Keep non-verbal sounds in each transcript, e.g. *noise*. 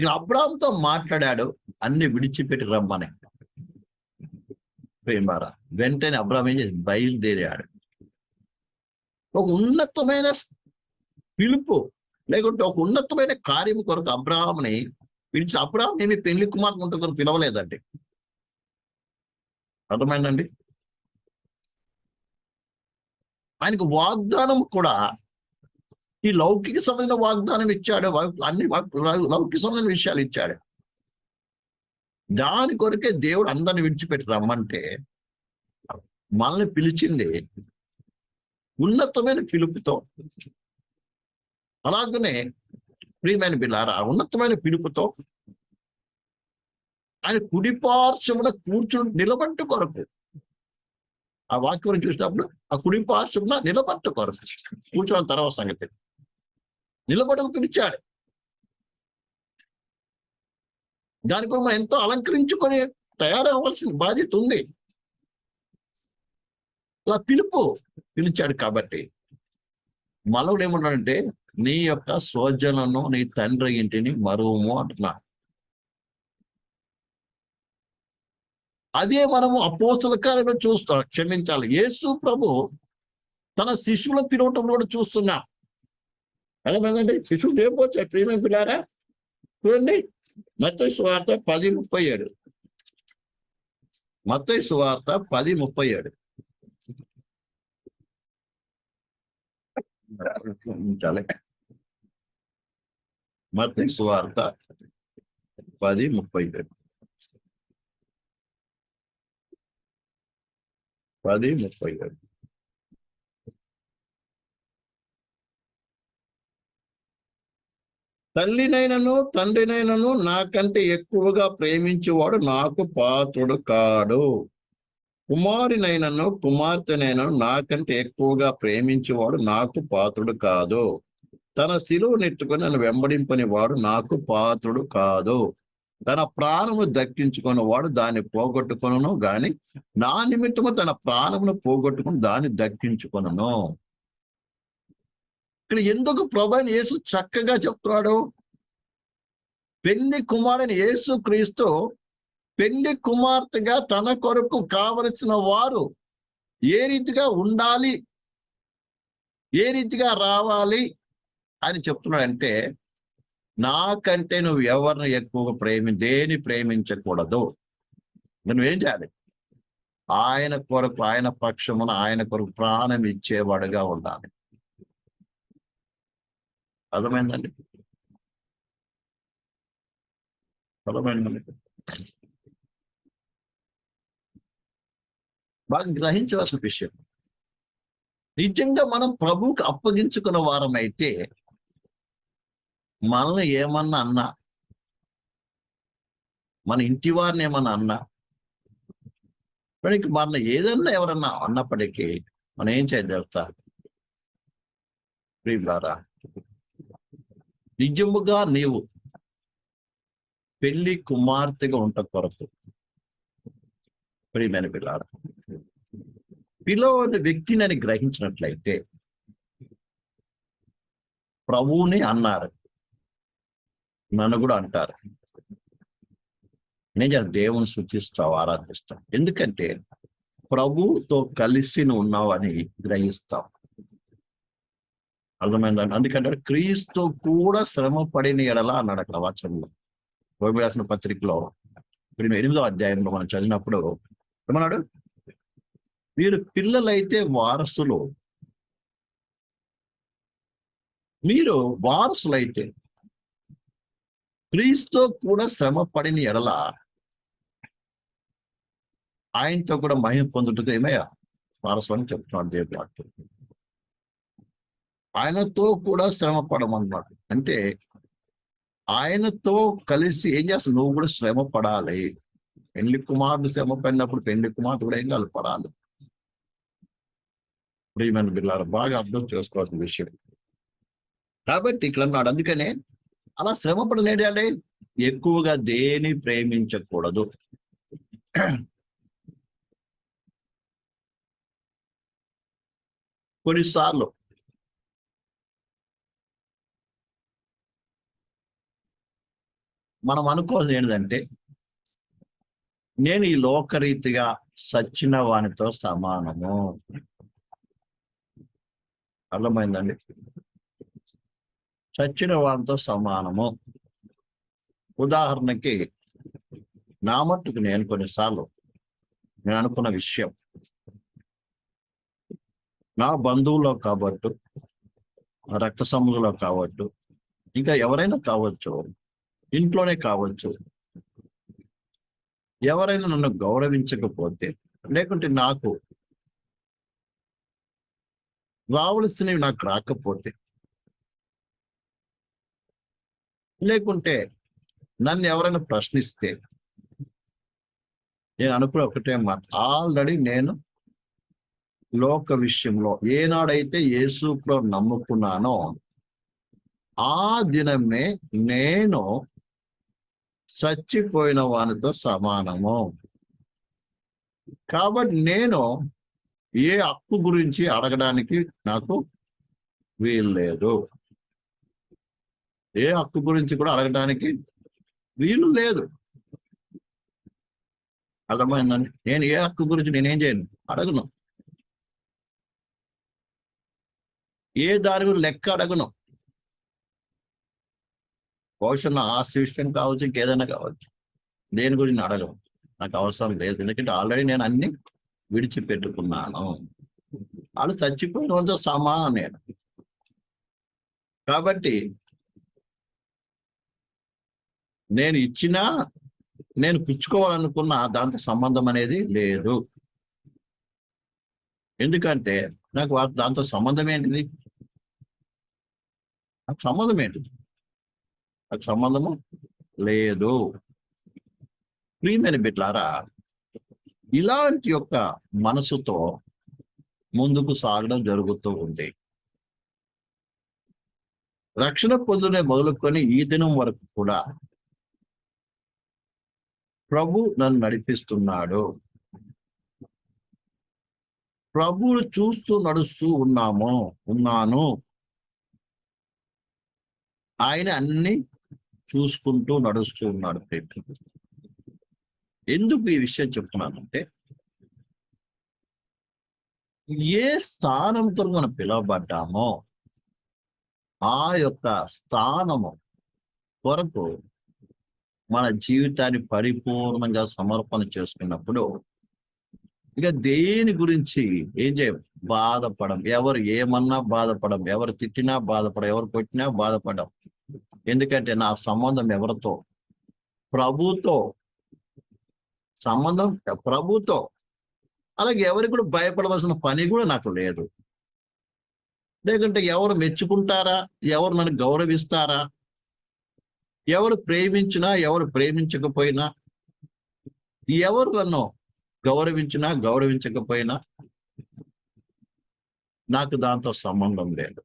ఇక అబ్రామ్తో మాట్లాడాడు అన్ని విడిచిపెట్టి రమ్మని. ప్రేమారా వెంటనే అబ్రామ్ ఏం చేసి బయలుదేరాడు. ఒక ఉన్నతమైన పిలుపు లేకుంటే ఒక ఉన్నతమైన కార్యం కొరకు అబ్రాహాంని పిలిచి అబ్రాహం ఏమి పెళ్ళి కుమార్తె ఉంటే కొరకు పిలవలేదండి. అర్థమైందండి? ఆయనకు వాగ్దానం కూడా ఈ లౌకిక సంబంధించిన వాగ్దానం ఇచ్చాడు అన్ని లౌకిక సంబంధించిన విషయాలు ఇచ్చాడు. దాని కొరకే దేవుడు అందరిని విడిచిపెట్టి రమ్మంటే మనల్ని పిలిచింది ఉన్నతమైన పిలుపుతో. అలాగనే ప్రియమైన బిల్లారా ఉన్నతమైన పిలుపుతో ఆయన కుడిపార్శ్వమున కూర్చుని నిలబట్టు కొరకు. ఆ వాక్యం చూసినప్పుడు ఆ కుడిపార్శ్వమున నిలబట్టు కొరకు. కూర్చోని తర్వాత సంగతి. నిలబడకు పిలిచాడు దాని మనం ఎంతో అలంకరించుకొని తయారవ్వాల్సిన బాధ్యత ఉంది. అలా పిలుపు పిలిచాడు కాబట్టి మనవుడు ఏమన్నాడంటే నీ యొక్క స్వజనను నీ తండ్రి ఇంటిని మరువము అంటున్నా. అదే మనము అపోస్తుల కార్యంలో చూస్తాం క్షమించాలి. యేసు ప్రభు తన శిష్యుల పిలవటం కూడా చూస్తున్నాం. అదేమందండి శిష్యులు రేపోతే ప్రేమ పిల్లారా చూడండి మత్తయి సువార్త పది ముప్పై ఏడు మత్తయి సువార్త పది ముప్పై ఏడు ఉంచాలి మత్తయి సువార్త పది ముప్పై ఏడు పది ముప్పై ఏడు తల్లినైనను తండ్రినైనను నాకంటే ఎక్కువగా ప్రేమించేవాడు నాకు పాత్రుడు కాడు. కుమారునైనను కుమార్తెనైనను నాకంటే ఎక్కువగా ప్రేమించేవాడు నాకు పాత్రుడు కాదు. తన శిలువు నెట్టుకుని నన్ను వెంబడింపని వాడు నాకు పాత్రుడు కాదు. తన ప్రాణము దక్కించుకున్న వాడు దాన్ని పోగొట్టుకును గాని నా నిమిత్తము తన ప్రాణమును పోగొట్టుకుని దాన్ని దక్కించుకును ఇక్కడ ఎందుకు ప్రభు యేసు చక్కగా చెప్తున్నాడు? పెళ్ళి కుమారుని యేసు క్రీస్తు పెళ్ళి కుమార్తెగా తన కొరకు కావలసిన వారు ఏ రీతిగా ఉండాలి? ఏ రీతిగా రావాలి అని చెప్తున్నాడంటే నాకంటే నువ్వు ఎవరిని ఎక్కువగా ప్రేమి దేని ప్రేమించకూడదు. నువ్వేం చేయాలి? ఆయన కొరకు ఆయన పక్షమున ఆయన కొరకు ప్రాణం ఇచ్చేవాడుగా ఉండాలి. అర్థమైందండి? అర్థమైందండి. బాగా గ్రహించవలసిన విషయం. నిజంగా మనం ప్రభువుకి అప్పగించుకున్న వారం అయితే మనల్ని ఏమన్నా అన్నా మన ఇంటి వారిని ఏమన్నా అన్నా మనకి మన ఏదన్నా ఎవరన్నా అన్నప్పటికీ మనం ఏం చేయగలుగుతా? ప్రియులారా నిజముగా నీవు పెళ్ళి కుమార్తెగా ఉంట కొరకు. ప్రియమైన పిల్లాడ పిలవని వ్యక్తిని అని గ్రహించినట్లయితే ప్రభువుని అన్నారు. నన్ను కూడా అంటారు. నేను దేవుని సూచిస్తావు ఆరాధిస్తావు? ఎందుకంటే ప్రభువుతో కలిసి నువ్వు ఉన్నావు అని గ్రహిస్తావు. అర్థమైందండి అందుకంటే క్రీస్తు కూడా శ్రమ పడిన ఎడలా అన్నాడు అక్కడ వాచనంలో రాసిన పత్రికలో ఇప్పుడు ఎనిమిదో అధ్యాయంలో మనం చదివినప్పుడు ఏమన్నాడు? మీరు పిల్లలైతే వారసులు. మీరు వారసులైతే క్రీస్తు కూడా శ్రమ పడిన ఎడల ఆయనతో కూడా మహిమ పొందుటకు ఏమయ్యా? వారసు అని చెప్తున్నాడు దేవుడు వాక్యం ఆయనతో కూడా శ్రమ పడమన్నాడు అంటే ఆయనతో కలిసి ఏం చేస్తావు? నువ్వు కూడా శ్రమ పడాలి పెళ్ళి కుమారుడు శ్రమ పడినప్పుడు పెళ్ళి కుమారుడు కూడా ఏం కాదు పడాలి. ప్రియమైన బిల్లారు బాగా అర్థం చేసుకోవాల్సిన విషయం. కాబట్టి ఇక్కడ అన్నాడు అందుకనే అలా శ్రమ పడలేడాలి ఎక్కువగా దేని ప్రేమించకూడదు? కొన్నిసార్లు మనం అనుకోవాల్సింది ఏంటంటే నేను ఈ లోకరీతిగా సచ్చిన వానితో సమానము. అర్థమైందండి? చచ్చిన వానితో సమానము. ఉదాహరణకి నా మట్టుకు నేను కొన్నిసార్లు నేను అనుకున్న విషయం. నా బంధువులో కాబట్టి రక్త సంబంధంలో కావచ్చు ఇంకా ఎవరైనా కావచ్చు ఇంట్లోనే కావచ్చు. ఎవరైనా నన్ను గౌరవించకపోతే లేకుంటే నాకు రావలసినవి నాకు రాకపోతే లేకుంటే నన్ను ఎవరైనా ప్రశ్నిస్తే నేను అనుకున్న ఒకటే మాట. ఆల్రెడీ నేను లోక విషయంలో ఏనాడైతే యేసులో నమ్ముకున్నానో ఆ దినమే నేను చచ్చిపోయిన వానితో సమానము. కాబట్టి నేను ఏ హక్కు గురించి అడగడానికి నాకు వీలు లేదు ఏ హక్కు గురించి కూడా అడగడానికి వీలు లేదు. అర్థమైందండి? నేను ఏ హక్కు గురించి నేనేం చేయను? అడగను. ఏ దాని గురించి లెక్క అడగను? బహుశా ఆస్తి విషయం కావచ్చు ఇంకేదైనా కావచ్చు దేని గురించి అడగవు నాకు అవసరం లేదు. ఎందుకంటే ఆల్రెడీ నేను అన్ని విడిచిపెట్టుకున్నాను. వాళ్ళు చచ్చిపోయిన వాళ్ళతో సమానం నేను కాబట్టి నేను ఇచ్చినా నేను పుచ్చుకోవాలనుకున్న దాంతో సంబంధం అనేది లేదు. ఎందుకంటే నాకు దాంతో సంబంధం ఏంటిది? నాకు సంబంధం ఏంటిది? నాకు సంబంధము లేదు. ప్రియమైన బిడ్లారా ఇలాంటి యొక్క మనసుతో ముందుకు సాగడం జరుగుతూ ఉంది. రక్షణ పొందునే మొదలుకొని ఈ దినం వరకు కూడా ప్రభు నన్ను నడిపిస్తున్నాడు. ప్రభువును చూస్తూ నడుస్తూ ఉన్నాము ఉన్నాను. ఆయన అన్ని చూసుకుంటూ నడుస్తూ ఉన్నాడు ప్రేమ ఎందుకు ఈ విషయం చెప్తున్నానంటే ఏ స్థానంతో మనం పిలువబడ్డామో ఆ యొక్క స్థానము కొరకు మన జీవితాన్ని పరిపూర్ణంగా సమర్పణ చేసుకున్నప్పుడు ఇక దేని గురించి ఏం చేయం? బాధపడం. ఎవరు ఏమన్నా బాధపడం. ఎవరు తిట్టినా బాధపడం. ఎవరు కొట్టినా బాధపడం. ఎందుకంటే నా సంబంధం ఎవరితో? ప్రభుతో. సంబంధం ప్రభుతో. అలాగే ఎవరికి కూడా భయపడవలసిన పని కూడా నాకు లేదు. లేకుంటే ఎవరు మెచ్చుకుంటారా? ఎవరు నన్ను గౌరవిస్తారా? ఎవరు ప్రేమించినా ఎవరు ప్రేమించకపోయినా ఎవరు నన్ను గౌరవించినా గౌరవించకపోయినా నాకు దాంతో సంబంధం లేదు.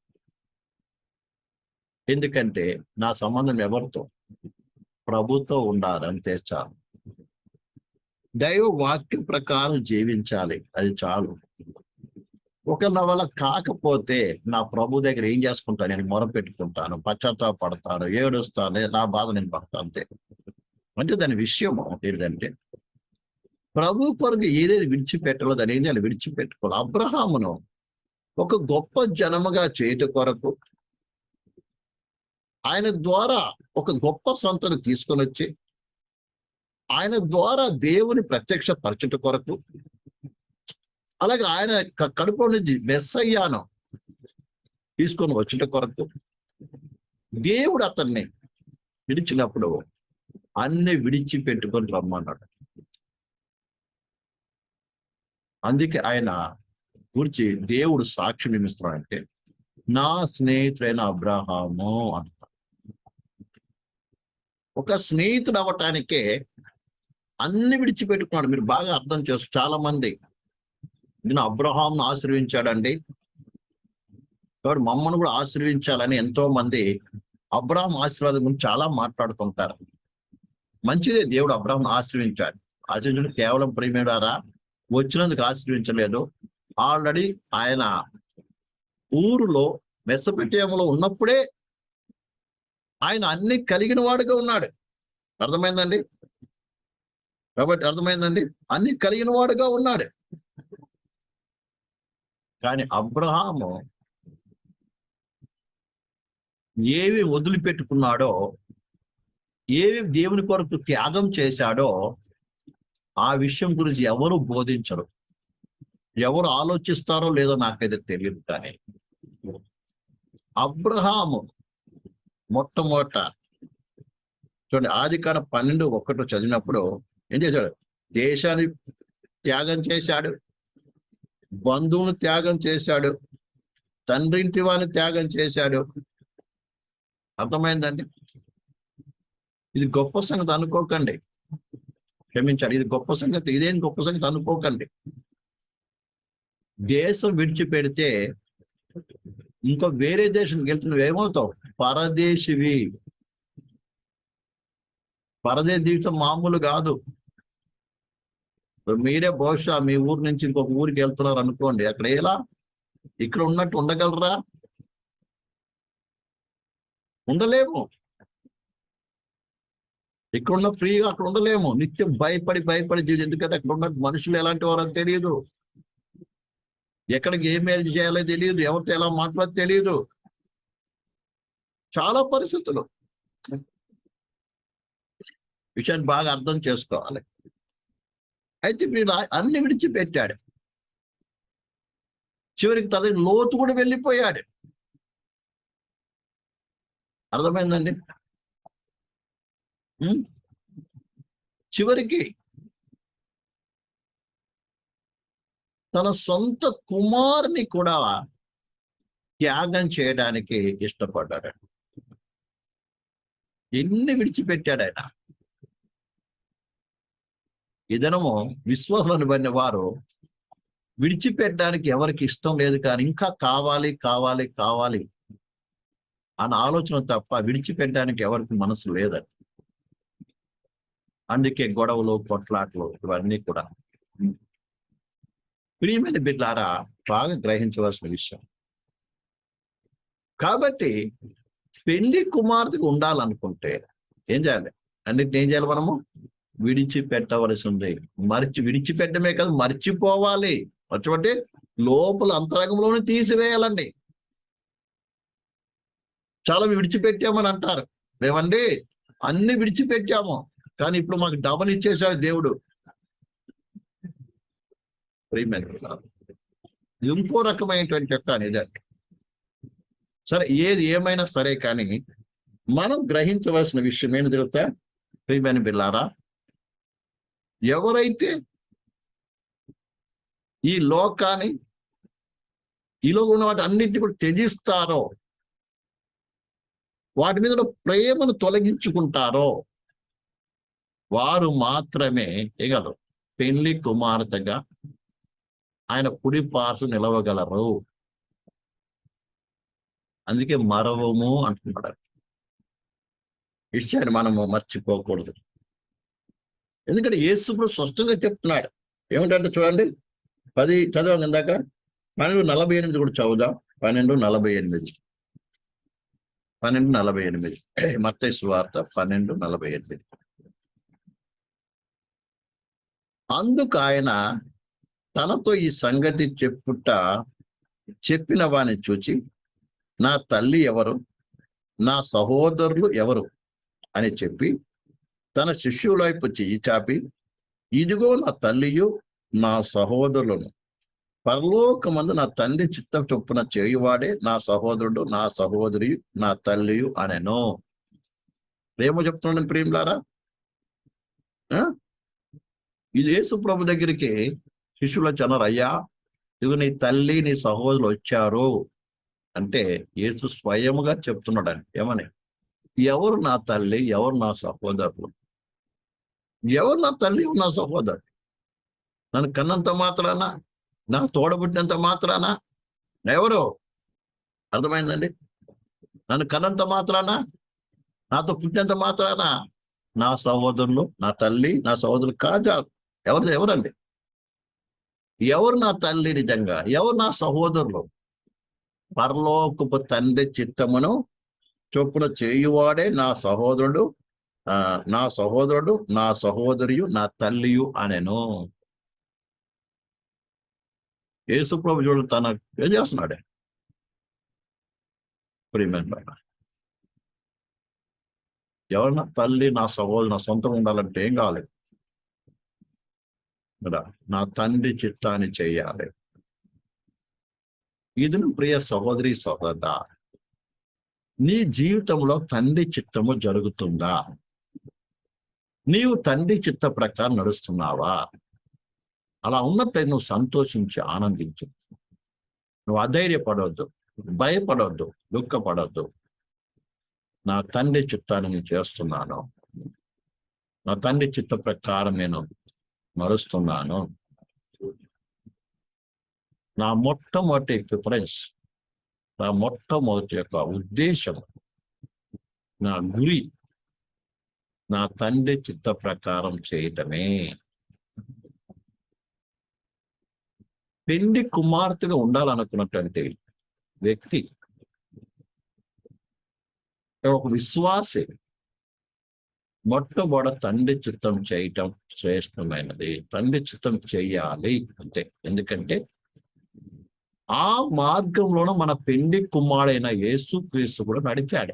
ఎందుకంటే నా సంబంధం ఎవరితో? ప్రభుతో ఉండాలంతే చాలు దైవ వాక్య ప్రకారం జీవించాలి. అది చాలు. ఒక నా వల్ల కాకపోతే నా ప్రభు దగ్గర ఏం చేసుకుంటాను? నేను మొర పెట్టుకుంటాను పశ్చాత్తాప పడతాను ఏడుస్తాను నా బాధ నేను పడతాను అంతే. అంటే దాని విషయం ఏంటంటే ప్రభు కొరకు ఏదేది విడిచిపెట్టలేదు అనేది నేను విడిచిపెట్టుకోవాలి. అబ్రహామును ఒక గొప్ప జనముగా చేయుట కొరకు ఆయన ద్వారా ఒక గొప్ప సంతను తీసుకొని వచ్చి ఆయన ద్వారా దేవుని ప్రత్యక్ష పరచుట కొరకు అలాగే ఆయన కడుపు నుంచి మెస్సయ్యాను తీసుకొని వచ్చుట కొరకు దేవుడు అతన్ని విడిచినప్పుడు అన్ని విడిచి పెట్టుకొని రమ్మన్నాడు. అందుకే ఆయన గురించి దేవుడు సాక్ష్యం ఏమిస్తున్నాడంటే నా స్నేహితుడైన అబ్రహాము అంట. ఒక స్నేహితుడు అవ్వటానికే అన్ని విడిచిపెట్టుకున్నాడు. మీరు బాగా అర్థం చేస్తారు చాలా మంది నేను అబ్రహాంను ఆశీర్వించాడండి. కాబట్టి మమ్మను కూడా ఆశీర్వించాలని ఎంతో మంది అబ్రహం ఆశీర్వాదం గురించి చాలా మాట్లాడుతుంటారు. మంచిదే దేవుడు అబ్రహం ఆశ్రయించాడు ఆశ్రయించడం కేవలం ప్రేమేడారా వచ్చినందుకు ఆశీర్వించలేదు. ఆల్రెడీ ఆయన ఊరులో మెస్సపెట్టియంలో ఉన్నప్పుడే ఆయన అన్ని కలిగిన వాడుగా ఉన్నాడు. అర్థమైందండి? కాబట్టి అర్థమైందండి? అన్ని కలిగిన వాడుగా ఉన్నాడు. కానీ అబ్రహాము ఏవి వదిలిపెట్టుకున్నాడో ఏవి దేవుని కొరకు త్యాగం చేశాడో ఆ విషయం గురించి ఎవరు బోధించరు. ఎవరు ఆలోచిస్తారో లేదో నాకైతే తెలియదు కానీ అబ్రహాము మొట్టమొదట చూడండి ఆది కాలం పన్నెండు ఒకటి చదివినప్పుడు ఏం చేశాడు? దేశాన్ని త్యాగం చేశాడు. బంధువును త్యాగం చేశాడు. తండ్రింటి వారిని త్యాగం చేశాడు. అర్థమైందండి? ఇది గొప్ప సంగతి అనుకోకండి. క్షమించాడు ఇది గొప్ప సంగతి ఇదేం గొప్ప సంగతి అనుకోకండి. దేశం విడిచిపెడితే ఇంకో వేరే దేశానికి వెళ్తున్నావు ఏమవుతావు? పరదేశివి. పరదేశ జీవితం మామూలు కాదు. మీరే బహుశా మీ ఊరు నుంచి ఇంకొక ఊరికి వెళ్తున్నారు అనుకోండి. అక్కడ ఎలా? ఇక్కడ ఉన్నట్టు ఉండగలరా? ఉండలేము. ఇక్కడ ఉన్న ఫ్రీగా అక్కడ ఉండలేము. నిత్యం భయపడి భయపడి జీవితం. ఎందుకంటే అక్కడ ఉన్న మనుషులు ఎలాంటి వారో తెలియదు. ఎక్కడికి ఏం మేలు చేయాలో తెలియదు ఎవరితో ఎలా మాట్లాడో తెలియదు. చాలా పరిస్థితులు. విషయాన్ని బాగా అర్థం చేసుకోవాలి. అయితే మీరు అన్ని విడిచిపెట్టాడు. చివరికి తన లోతు కూడా వెళ్ళిపోయాడు. అర్థమైందండి? చివరికి తన సొంత కుమారుని కూడా త్యాగం చేయడానికి ఇష్టపడ్డాడు. ఎన్ని విడిచిపెట్టాడు ఆయన? ఈ దినము విశ్వాసాలను పడిన వారు విడిచిపెట్టడానికి ఎవరికి ఇష్టం లేదు కానీ ఇంకా కావాలి కావాలి కావాలి అన్న ఆలోచన తప్ప విడిచిపెట్టడానికి ఎవరికి మనసు లేదండి. అందుకే గొడవలు కొట్లాట్లు ఇవన్నీ కూడా ప్రియమైన బిడ్డారా బాగా గ్రహించవలసిన విషయం. కాబట్టి పెళ్ళి కుమార్తెకు ఉండాలనుకుంటే ఏం చేయాలి? అన్నిటిని ఏం చేయాలి మనము? విడిచిపెట్టవలసి ఉంది మరిచి విడిచిపెట్టమే కాదు మర్చిపోవాలి. మర్చిపోతే లోపల అంతరంగంలోనే తీసివేయాలండి. చాలా విడిచిపెట్టామని అంటారు. ఏమండి అన్ని విడిచిపెట్టాము. కానీ ఇప్పుడు మాకు డబల్ ఇచ్చేసాడు దేవుడు. ప్రియమైన ఇంకో రకమైనటువంటి యొక్క ఇదండి సరే ఏది ఏమైనా సరే కానీ మనం గ్రహించవలసిన విషయం ఏంటి తెలుస్తా ప్రియమైన బిల్లారా ఎవరైతే ఈ లోకాన్ని ఈలో ఉన్న వాటి అన్నింటినీ కూడా త్యజిస్తారో వాటి మీద ప్రేమను తొలగించుకుంటారో వారు మాత్రమే ఎగలరు పెళ్ళి కుమార్తెగా ఆయన కుడి పార్సు నిలవగలరు. అందుకే మరవము అంటున్నాడు. విషయాన్ని మనము మర్చిపోకూడదు. ఎందుకంటే యేసుప్రభు స్పష్టంగా చెప్తున్నాడు. ఏమిటంటే చూడండి? పది చదవం ఇందాక. పన్నెండు నలభై ఎనిమిది కూడా చదువుదాం. పన్నెండు నలభై ఎనిమిది. పన్నెండు నలభై ఎనిమిది. *clears throat* మత్తయి వార్త పన్నెండు నలభై ఎనిమిది. అందుకు ఆయన తనతో ఈ సంగతి చెప్పుట చెప్పిన వాని చూచి నా తల్లి ఎవరు? నా సహోదరులు ఎవరు? అని చెప్పి తన శిష్యులైపు చెయ్యి చాపి ఇదిగో నా తల్లియు నా సహోదరులను. పరలోకమందు నా తండ్రి చిత్త చొప్పున చేయువాడే నా సహోదరుడు నా సహోదరి నా తల్లియు అనెను. ఏమో చెప్తున్నాడు ప్రేమలారా ఆ? ఇది యేసు ప్రభు దగ్గరికి శిష్యులు వచ్చన్నారు అయ్యా ఇదిగో నీ తల్లి నీ సహోదరులు వచ్చారు. అంటే యేసు స్వయముగా చెప్తున్నాడు అని ఏమని? ఎవరు నా తల్లి ఎవరు నా సహోదరులు? ఎవరు నా తల్లి నా సహోదరుడు? నన్ను కన్నంత మాత్రాన? నా తోడబుట్టినంత మాత్రాన? ఎవరు? అర్థమైందండి? నన్ను కన్నంత మాత్రాన? నాతో పుట్టినంత మాత్రాన? నా సహోదరులు నా తల్లి నా సహోదరులు కాజా ఎవరు ఎవరండి? ఎవరు నా తల్లి నిజంగా? ఎవరు నా సహోదరులు? పరలోకపు తండ్రి చిత్తమును చొప్పున చేయువాడే నా సహోదరుడు నా సహోదరుడు నా సహోదరియు నా తల్లియు అనెను. యేసుప్రభు చూడు తన ఏం చేస్తున్నాడే? ప్రియమైన ఎవరన్నా తల్లి నా సహోదరు నా సొంతం ఉండాలంటే ఏం కాలేదు కదా? నా తండ్రి చిట్టాన్ని చేయాలి. ఇది ప్రియ సహోదరి సహోదర నీ జీవితంలో తండ్రి చిత్తము జరుగుతుందా? నీవు తండ్రి చిత్త ప్రకారం నడుస్తున్నావా? అలా ఉన్నట్లయితే నువ్వు సంతోషించి ఆనందించు. నువ్వు అధైర్యపడవద్దు భయపడవద్దు దుఃఖపడవద్దు నా తండ్రి చిత్తాన్ని నేను చేస్తున్నాను. నా తండ్రి చిత్త ప్రకారం నేను నడుస్తున్నాను నా మొట్టమొదటి ప్రిఫరెన్స్ నా మొట్టమొదటి యొక్క ఉద్దేశం నా గురి నా తండ్రి చిత్త ప్రకారం చేయటమే. పెండి కుమార్తెగా ఉండాలనుకున్నటువంటి వ్యక్తి ఒక విశ్వాసే మొట్టమొదట తండ్రి చిత్తం చేయటం శ్రేష్టమైనది. తండ్రి చిత్తం చేయాలి అంతే. ఎందుకంటే ఆ మార్గంలోన మన పెండి కుమారుడైన యేసు క్రీస్తు కూడా నడిచాడు.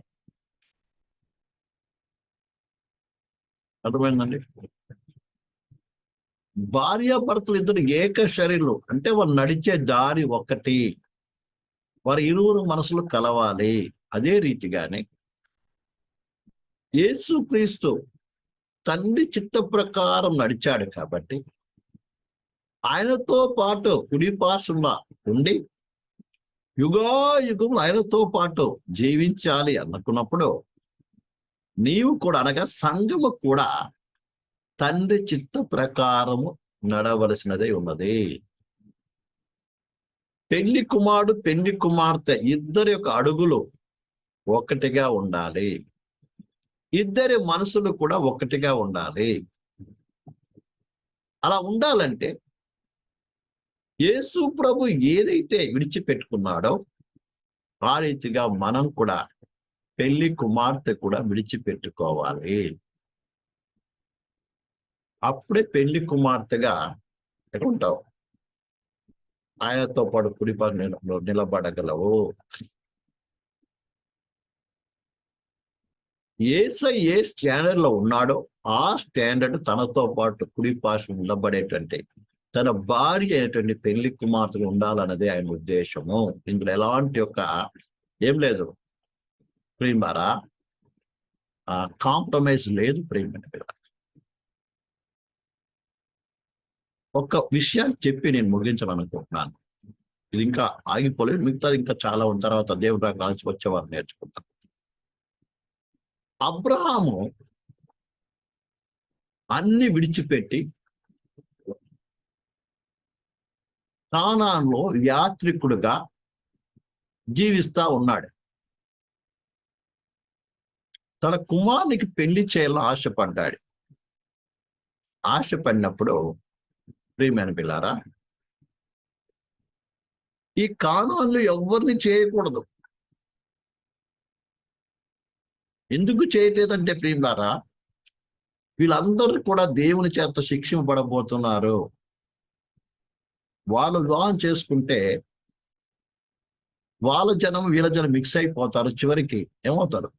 అర్థమైందండి? భార్యాభర్తలు ఇద్దరు ఏక శరీరులు. అంటే వారు నడిచే దారి ఒకటి. వారి ఇరువురు మనసులు కలవాలి. అదే రీతిగానే యేసుక్రీస్తు తండ్రి చిత్త ప్రకారం నడిచాడు కాబట్టి ఆయనతో పాటు కుడి పార్శ్వంలో ఉండి యుగాయుగం ఆయనతో పాటు జీవించాలి అనుకున్నప్పుడు నీవు కూడా అనగా సంఘము కూడా తండ్రి చిత్త ప్రకారము నడవలసినదే ఉన్నది. పెళ్ళి కుమారుడు పెళ్ళి కుమార్తె ఇద్దరి యొక్క అడుగులు ఒకటిగా ఉండాలి. ఇద్దరి మనసులు కూడా ఒకటిగా ఉండాలి. అలా ఉండాలంటే యేసు ప్రభు ఏదైతే విడిచిపెట్టుకున్నాడో ఆ రీతిగా మనం కూడా పెళ్ళి కుమార్తె కూడా విడిచిపెట్టుకోవాలి. అప్పుడే పెళ్ళి కుమార్తెగా ఎక్కడుంటావు ఆయనతో పాటు కుడిపా నిలబడగలవు. ఏసై ఏ స్టాండర్డ్లో ఉన్నాడో ఆ స్టాండర్డ్ తనతో పాటు కుడి పాశ నిలబడేటువంటి తన భార్య అయినటువంటి పెళ్ళి కుమార్తెలు ఉండాలన్నదే ఆయన ఉద్దేశము. ఇందులో ఎలాంటి ఒక ఏం లేదు. ప్రేమారా కాంప్రమైజ్ లేదు ప్రేమ ఒక్క విషయాన్ని చెప్పి నేను ముగించాలనుకుంటున్నాను. ఇది ఇంకా ఆగిపోలేదు. మిగతాది ఇంకా చాలా ఉన్న తర్వాత దేవుడు రాసి వచ్చేవారు నేర్చుకుంటాను. అబ్రహాము అన్ని విడిచిపెట్టి కానాన్లో యాత్రికుడుగా జీవిస్తా ఉన్నాడు. తన కుమారునికి పెళ్ళి చేయాలని ఆశపడ్డాడు. ఆశపడినప్పుడు ప్రియమైన పిల్లారా ఈ కానాన్లు ఎవరిని చేయకూడదు. ఎందుకు చేయలేదంటే ప్రియులారా వీళ్ళందరూ కూడా దేవుని చేత శిక్షింపబడబోతున్నారు. వాళ్ళు వివాహం చేసుకుంటే వాళ్ళ జనం వీళ్ళ జనం మిక్స్ అయిపోతారు చివరికి. ఏమవుతారు?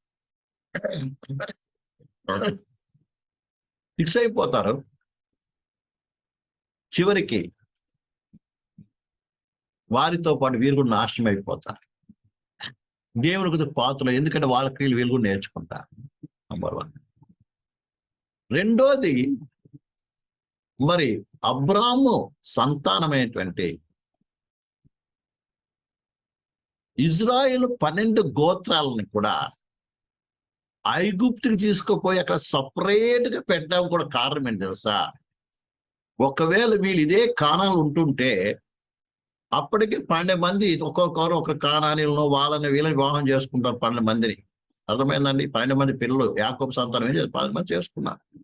మిక్స్ అయిపోతారు. చివరికి వారితో పాటు వీరు కూడా నాశనం అయిపోతారు. దేవునికి పాత్రలు ఎందుకంటే వాళ్ళ క్రియలు వీళ్ళు కూడా నేర్చుకుంటారు. నంబర్ వన్ రెండోది మరి అబ్రాము సంతానమైనటువంటి ఇజ్రాయిల్ పన్నెండు గోత్రాలని కూడా ఐగుప్తికి తీసుకుపోయి అక్కడ సపరేట్గా పెట్టడం కూడా కారణం ఏంటి తెలుసా? ఒకవేళ వీళ్ళు ఇదే కాణాలు ఉంటుంటే అప్పటికి పన్నెండు మంది ఒక్కొక్కరు ఒక కానానీలను వాళ్ళని వీళ్ళని వివాహం చేసుకుంటారు పన్నెండు మందిని. అర్థమైందండి? పన్నెండు మంది పిల్లలు యాకోబ సంతానం ఏం చేసి పన్నెండు మంది చేసుకున్నారు.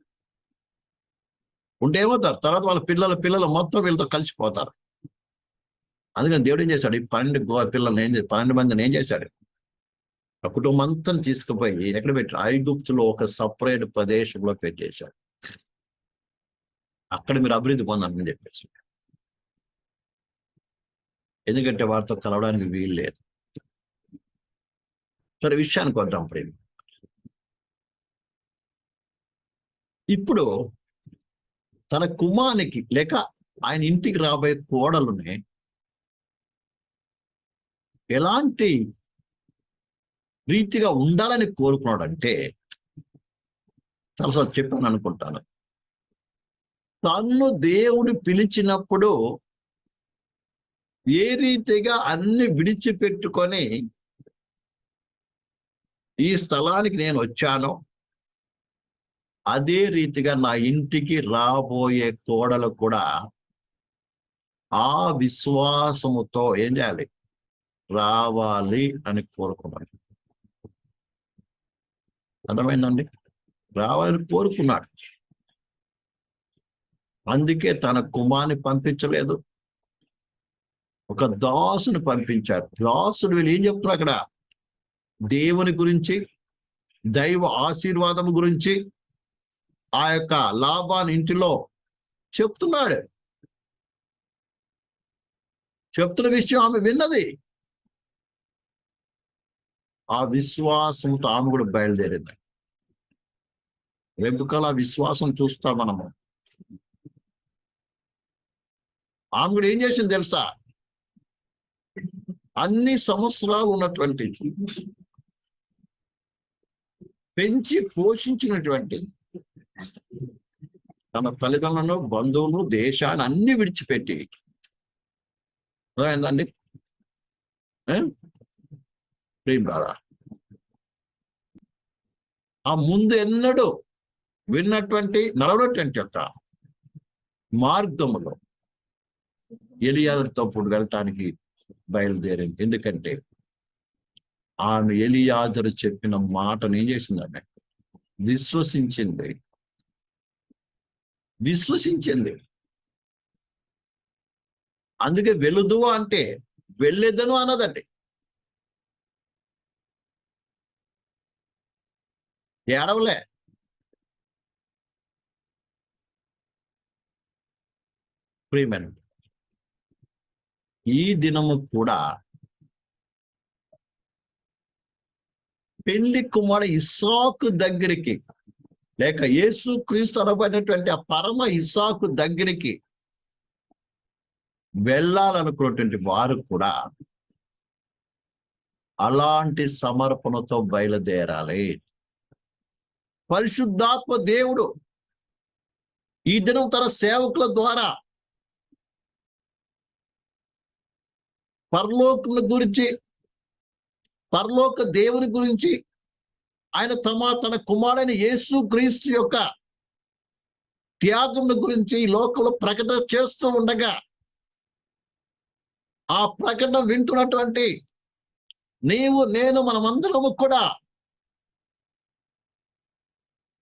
ఉంటే ఏమవుతారు? తర్వాత వాళ్ళ పిల్లల పిల్లలు మొత్తం వీళ్ళతో కలిసిపోతారు. అందుకని దేవుడు ఏం చేశాడు? ఈ పన్నెండు గో పిల్లల్ని ఏం పన్నెండు మందిని ఏం చేశాడు? ఆ కుటుంబం అంతా తీసుకుపోయి ఎక్కడ పెట్టారు? ఐగుప్తులో ఒక సపరేట్ ప్రదేశంలో పెట్టేశాడు అక్కడ మీరు అభివృద్ధి పొందాలని చెప్పేసి. ఎందుకంటే వారితో కలవడానికి వీలు లేదు. సరే విషయానికి వద్దాం ప్రేమ. ఇప్పుడు తన కుమానికి లేక ఆయన ఇంటికి రాబోయే కోడలుని ఎలాంటి రీతిగా ఉండాలని కోరుకున్నాడంటే తలసారి చెప్పాను అనుకుంటాను తన్ను దేవుడు పిలిచినప్పుడు ఏ రీతిగా అన్ని విడిచిపెట్టుకొని ఈ స్థలానికి నేను వచ్చానో అదే రీతిగా నా ఇంటికి రాబోయే కోడలు కూడా ఆ విశ్వాసముతో ఏం చేయాలి? రావాలి అని కోరుకున్నాడు. అర్థమైందండి? రావాలని కోరుకున్నాడు. అందుకే తన కుమార్ని పంపించలేదు. ఒక దాసుని పంపించారు. దాసుడు వీళ్ళు ఏం చెప్తున్నారు అక్కడ? దేవుని గురించి దైవ ఆశీర్వాదం గురించి ఆ యొక్క లాభాన్ని ఇంటిలో చెప్తున్నాడు. చెప్తున్న విషయం ఆమె విన్నది. ఆ విశ్వాసంతో ఆమె కూడా బయలుదేరింది. ఎందుకలా విశ్వాసం చూస్తా మనము. ఆమె కూడా ఏం చేసింది తెలుసా? అన్ని సంవత్సరాలు ఉన్నటువంటి పెంచి పోషించినటువంటి తన తల్లిదండ్రులను బంధువులు దేశాన్ని అన్ని విడిచిపెట్టి అర్థమైందండి ప్రేమరా ఆ ముందు ఎన్నడూ విన్నటువంటి నడవటువంటి యొక్క మార్గములో. ఎలియాదరితో ఇప్పుడు వెళ్ళటానికి బయలుదేరింది. ఎందుకంటే ఆమె ఎలియాదరు చెప్పిన మాటను ఏం చేసింది ఆమె విశ్వసించింది. విశ్వసించింది. అందుకే వెలుదు అంటే వెళ్ళేదను అన్నదండి ఏడవలే. ప్రియమైన ఈ దినము కూడా పెళ్ళి కుమారు ఇసాకు దగ్గరికి లేక యేసు క్రీస్తు అనబడినటువంటి ఆ పరమ ఇసాకు దగ్గరికి వెళ్ళాలనుకున్నటువంటి వారు కూడా అలాంటి సమర్పణతో బయలుదేరాలి. పరిశుద్ధాత్మ దేవుడు ఈ దినం తన సేవకుల ద్వారా పరలోకం గురించి పరలోక దేవుని గురించి ఆయన తమ తన కుమారుడైన యేసు క్రీస్తు యొక్క త్యాగం గురించి ఈ లోకంలో ప్రకటన చేస్తూ ఉండగా ఆ ప్రకటన వింటున్నటువంటి నీవు నేను మనమందరము కూడా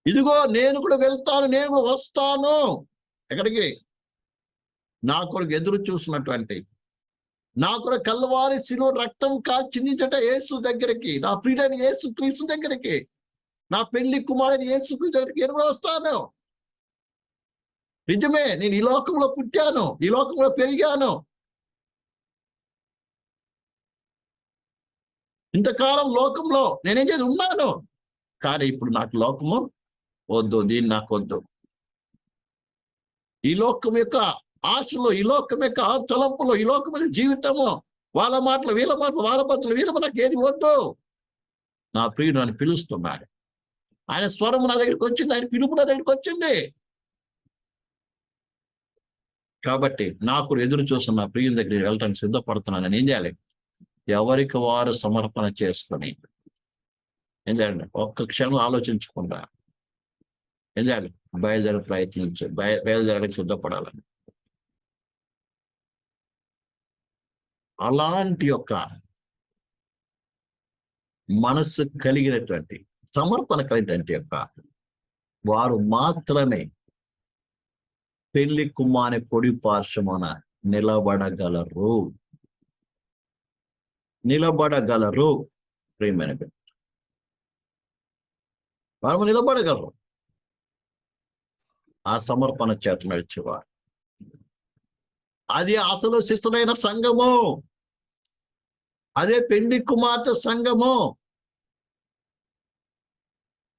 ఇదిగో నేను కూడా వెళ్తాను నేను కూడా వస్తాను. ఎక్కడికి? నా కొరకు ఎదురు చూసినటువంటి నా కూడా కల్లవారి శిలో రక్తం కాల్చిందించట యేసు దగ్గరికి. నా ప్రియుడైన యేసు క్రీస్తు దగ్గరికి. నా పెళ్ళి కుమారుని యేసు క్రీస్తు దగ్గరికి నేను వస్తాను? నిజమే నేను ఈ లోకంలో పుట్టాను ఈ లోకంలో పెరిగాను. ఇంతకాలం లోకంలో నేనేం చేసి ఉన్నాను? కానీ ఇప్పుడు నాకు లోకము వద్దు దీన్ని నాకు వద్దు. ఈ లోకం యొక్క ఆశలో ఈ లోకం యొక్క తలంపులు ఈ లోకం యొక్క జీవితము వాళ్ళ మాటలు వీళ్ళ మాటలు వాళ్ళ మాటలు వీళ్ళ నాకు ఏది వద్దు. నా ప్రియుడు అని పిలుస్తున్నాడు. ఆయన స్వరం నా దగ్గరికి వచ్చింది ఆయన పిలుపు నా దగ్గరికి వచ్చింది. కాబట్టి నాకు ఎదురు చూస్తున్న ప్రియుని దగ్గరికి వెళ్ళటానికి సిద్ధపడుతున్నాను. నేను ఏం చేయాలి? ఎవరికి వారు సమర్పణ చేసుకొని ఏం చేయాలి? ఒక్క క్షణం ఆలోచించకుండా ఏం చేయాలి? బయలుదేరి ప్రయత్నించి బయ బయలుదేరడానికి సిద్ధపడాలని అలాంటి యొక్క మనస్సు కలిగినటువంటి సమర్పణ కలిగినటువంటి యొక్క వారు మాత్రమే పెళ్ళి కుమారి పొడి పార్శ్వమున నిలబడగలరు. నిలబడగలరు ప్రేమైన మనము నిలబడగలరు. ఆ సమర్పణ చేత నడిచేవారు. అది అసలు శిస్తుడైన సంఘము. అదే పెండి కుమార్తె సంఘము.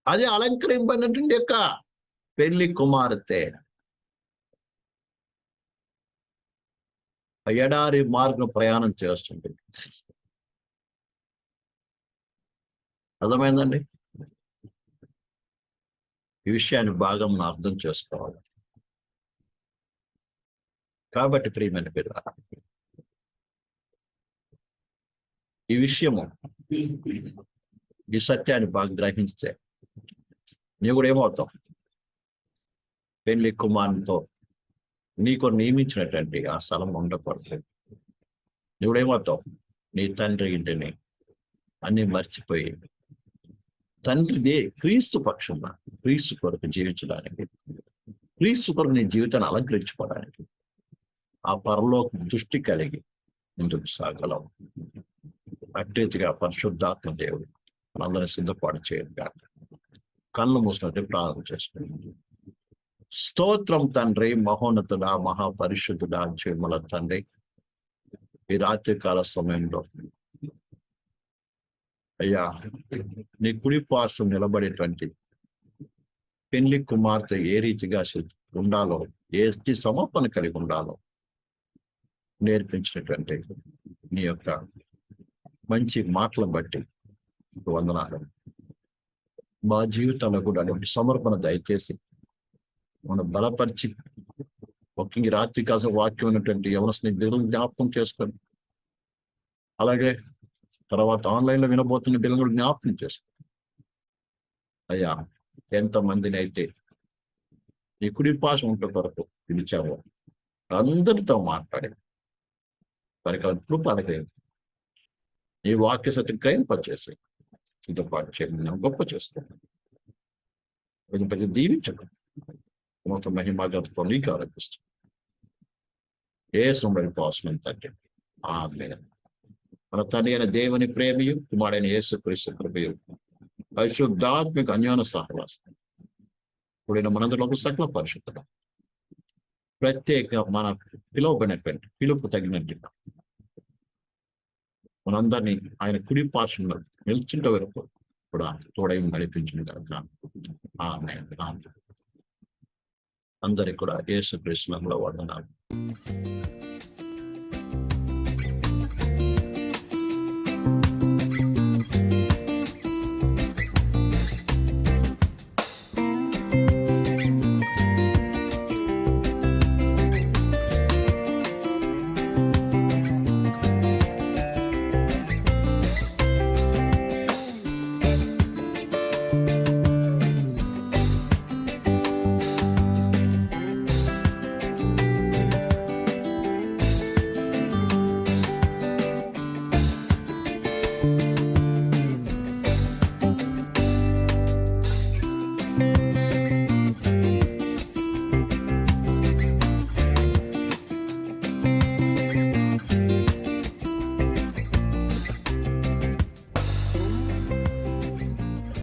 అదే అలంకరింపడినటువంటి యొక్క పెళ్ళి కుమార్తె. ఎడారి మార్గం ప్రయాణం చేస్తుంటుంది. అర్థమైందండి? ఈ విషయాన్ని బాగా మనం అర్థం చేసుకోవాలి. కాబట్టి ప్రియమైన పేరు ఈ విషయము ఈ సత్యాన్ని బాగా గ్రహించితే నీవు కూడా ఏమవుతావు పెళ్ళి కుమారునితో నీకు నియమించినటువంటి ఆ స్థలం ఉండకూడదు. నీవు కూడా ఏమవుతావు? నీ తండ్రి ఇంటిని అన్ని మర్చిపోయి తండ్రిదే క్రీస్తు పక్షంగా క్రీస్తు కొరకు జీవించడానికి క్రీస్తు కొరకు నీ జీవితాన్ని అలంకరించుకోవడానికి ఆ పరలోక దృష్టి కలిగి ముందుకు సాగలం. అట్టిగా పరిశుద్ధాత్మ దేవుడు మనందరినీ సిద్ధపాటు చేయదు కాక కళ్ళు మూసినట్టు ప్రార్థన చేసుకుంది. స్తోత్రం తండ్రి మహోన్నతుడా మహాపరిశుద్ధుడా చేమల తండ్రి ఈ రాత్రి కాల సమయంలో అయ్యా నీ కుడి పార్శ్వం నిలబడేటువంటి పెళ్ళి కుమార్తె ఏ రీతిగా ఉండాలో ఏ సమర్పణ కలిగి ఉండాలో నేర్పించినటువంటి నీ యొక్క మంచి మాటలను బట్టి వందనాలు. మా జీవితంలో కూడా అటువంటి సమర్పణ దయచేసి మనం బలపరిచి ముఖ్యంగా రాత్రి కాసం వాక్యం ఉన్నటువంటి ఎవరి బిల్లు జ్ఞాపకం చేసుకోండి అలాగే తర్వాత ఆన్లైన్లో వినబోతున్న బిల్లు కూడా జ్ఞాపకం చేసుకొని అయ్యా ఎంతమందిని అయితే నీ కుడి పాశ కొరకు పిలిచావో అందరితో మాట్లాడేది వారికి కృప పలకే ఈ వాక్య సత్యం గ్రహింపచేసి పాటు చేయడం. గొప్ప చేసుకోండి కొంచెం పెద్ద దీవించడం. మొత్తం మహిమాగత నీకు ఆరోపిస్తుంది ఏ సమయం పాసులను తండ్రి. ఆమె మన తండ్రి అయిన దేవుని ప్రేమయు కుమారైన యేసు క్రీస్తు కృపయు పరిశుద్ధాత్మిక అన్యోన సహవాసం. ఇప్పుడు మనందరిలో సకల పరిశుద్ధం ప్రత్యేక మన పిలువబడినటువంటి పిలుపు తగినట్టు మనందరినీ ఆయన కుడి పార్శ్వంలో నిల్చుంట వరకు కూడా తోడై నడిపించిన కనుక అందరికి కూడా యేసు కృష్ణంలో వందనాలు.